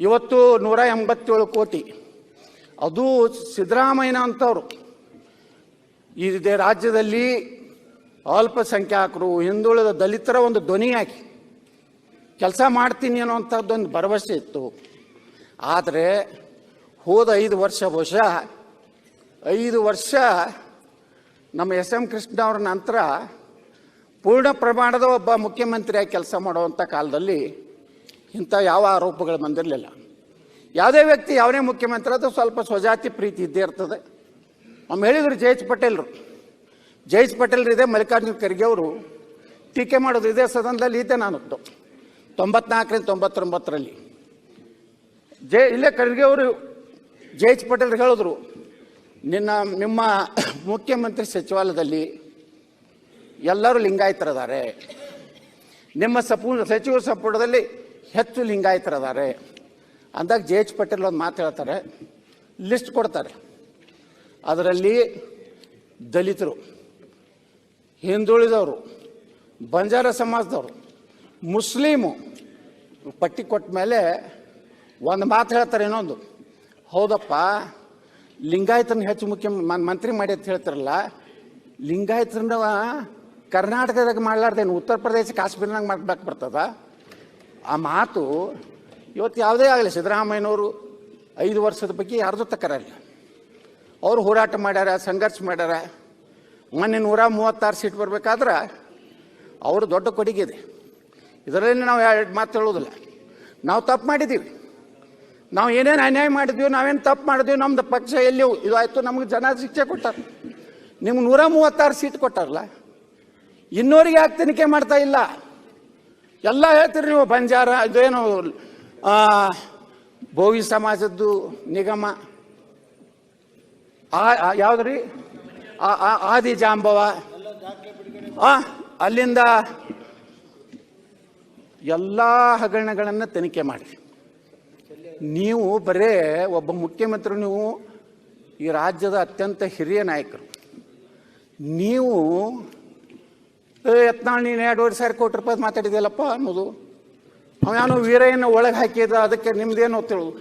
ಇವತ್ತು ನೂರ ಎಂಬತ್ತೇಳು ಕೋಟಿ. ಅದು ಸಿದ್ದರಾಮಯ್ಯನ ಅಂಥವ್ರು ಇದೇ ರಾಜ್ಯದಲ್ಲಿ ಅಲ್ಪಸಂಖ್ಯಾತರು ಹಿಂದುಳಿದ ದಲಿತರ ಒಂದು ಧ್ವನಿಯಾಗಿ ಕೆಲಸ ಮಾಡ್ತೀನಿ ಅನ್ನೋಂಥದ್ದೊಂದು ಭರವಸೆ ಇತ್ತು. ಆದರೆ ಹೋದ ಐದು ವರ್ಷ ಬಹುಶಃ, ಐದು ವರ್ಷ ನಮ್ಮ ಎಸ್ ಎಂ ಕೃಷ್ಣ ಅವರ ನಂತರ ಪೂರ್ಣ ಪ್ರಮಾಣದ ಒಬ್ಬ ಮುಖ್ಯಮಂತ್ರಿಯಾಗಿ ಕೆಲಸ ಮಾಡುವಂಥ ಕಾಲದಲ್ಲಿ ಇಂಥ ಯಾವ ಆರೋಪಗಳು ಬಂದಿರಲಿಲ್ಲ. ಯಾವುದೇ ವ್ಯಕ್ತಿ, ಯಾವುದೇ ಮುಖ್ಯಮಂತ್ರಿ ಅದು ಸ್ವಲ್ಪ ಸ್ವಜಾತಿ ಪ್ರೀತಿ ಇದ್ದೇ ಇರ್ತದೆ. ಒಮ್ಮೆ ಹೇಳಿದರು ಜಯೇಶ್ ಪಟೇಲ್ರು. ಜಯೇಶ್ ಪಟೇಲ್ರು ಇದೆ, ಮಲ್ಲಿಕಾರ್ಜುನ ಖರ್ಗೆ ಅವರು. ಟೀಕೆ ಮಾಡೋದು ಇದೇ ಸದನದಲ್ಲಿ ಇದ್ದೆ ನಾನು ತೊಂಬತ್ನಾಲ್ಕರಿಂದ ತೊಂಬತ್ತೊಂಬತ್ತರಲ್ಲಿ. ಜಯ ಇಲ್ಲೇ ಖರ್ಗೆ ಅವರು, ಜಯೇಶ್ ಪಟೇಲ್ ಹೇಳಿದ್ರು, ನಿನ್ನ, ನಿಮ್ಮ ಮುಖ್ಯಮಂತ್ರಿ ಸಚಿವಾಲಯದಲ್ಲಿ ಎಲ್ಲರೂ ಲಿಂಗಾಯತರಿದ್ದಾರೆ ನಿಮ್ಮ ಸಪು, ಸಚಿವ ಸಂಪುಟದಲ್ಲಿ ಹೆಚ್ಚು ಲಿಂಗಾಯತರದಾರೆ ಅಂದಾಗ ಜೆ ಎಚ್ ಪಟೇಲ್ ಒಂದು ಮಾತು ಹೇಳ್ತಾರೆ. ಲಿಸ್ಟ್ ಕೊಡ್ತಾರೆ. ಅದರಲ್ಲಿ ದಲಿತರು, ಹಿಂದುಳಿದವರು, ಬಂಜಾರ ಸಮಾಜದವರು, ಮುಸ್ಲಿಮು, ಪಟ್ಟಿ ಕೊಟ್ಟ ಮೇಲೆ ಒಂದು ಮಾತು ಹೇಳ್ತಾರೆ ಇನ್ನೊಂದು. ಹೌದಪ್ಪ ಲಿಂಗಾಯತನ ಹೆಚ್ಚು ಮುಖ್ಯ ಮಂತ್ರಿ ಮಾಡಿ ಅಂತ ಹೇಳ್ತಾರಲ್ಲ ಲಿಂಗಾಯತನ ಕರ್ನಾಟಕದಾಗ ಮಾಡಲಾರ್ದೇನು? ಉತ್ತರ ಪ್ರದೇಶ ಕಾಶ್ಮೀರ್ನಾಗ ಮಾಡ್ಬೇಕು ಬರ್ತದ? ಆ ಮಾತು ಇವತ್ತು ಯಾವುದೇ ಆಗಲಿ ಸಿದ್ದರಾಮಯ್ಯನವರು ಐದು ವರ್ಷದ ಬಗ್ಗೆ ಯಾರ್ದು ತಕರಲ್ಲ ಅವರು ಹೋರಾಟ ಮಾಡ್ಯಾರ, ಸಂಘರ್ಷ ಮಾಡ್ಯಾರ. ಮೊನ್ನೆ ನೂರ ಮೂವತ್ತಾರು ಸೀಟ್ ಬರಬೇಕಾದ್ರೆ ಅವರು ದೊಡ್ಡ ಕೊಡುಗೆ ಇದೆ. ಇದರಲ್ಲಿ ನಾವು ಎರಡು ಮಾತು ಹೇಳೋದಿಲ್ಲ ನಾವು ತಪ್ಪು ಮಾಡಿದ್ದೀವಿ. ನಾವು ಏನೇನು ಅನ್ಯಾಯ ಮಾಡಿದ್ವಿ, ನಾವೇನು ತಪ್ಪು ಮಾಡಿದ್ವಿ, ನಮ್ದು ಪಕ್ಷ ಎಲ್ಲಿ ಇದು ಆಯಿತು, ನಮ್ಗೆ ಜನ ಶಿಕ್ಷೆ ಕೊಟ್ಟಾರೆ. ನಿಮ್ಗೆ ನೂರ ಮೂವತ್ತಾರು ಸೀಟ್ ಕೊಟ್ಟಾರಲ್ಲ. ಇನ್ನೋರಿಗೆ ಯಾಕೆ ತನಿಖೆ ಮಾಡ್ತಾ ಇಲ್ಲ? ಎಲ್ಲ ಹೇಳ್ತೀರಿ ನೀವು, ಬಂಜಾರ, ಇದೇನು ಬೋವಿ ಸಮಾಜದ್ದು ನಿಗಮ. ಆ ಯಾವ್ದ್ರಿ? ಆದಿ ಜಾಂಬವ. ಅಲ್ಲಿಂದ ಎಲ್ಲ ಹಗರಣಗಳನ್ನು ತನಿಖೆ ಮಾಡಿ ನೀವು ಬರೇ ಒಬ್ಬ ಮುಖ್ಯಮಂತ್ರಿ, ನೀವು ಈ ರಾಜ್ಯದ ಅತ್ಯಂತ ಹಿರಿಯ ನಾಯಕರು. ನೀವು ಯತ್ನಾಳ್, ನೀನು ಎರಡೂವರೆ ಸಾವಿರ ಕೋಟಿ ರೂಪಾಯಿ ಮಾತಾಡಿದ್ಯಲ್ಲಪ್ಪ ಅನ್ನೋದು. ಅವನು ವೀರಯ್ಯನ ಒಳಗೆ ಹಾಕಿದ ಅದಕ್ಕೆ ನಿಮ್ದೇನು ತಿಳಿದು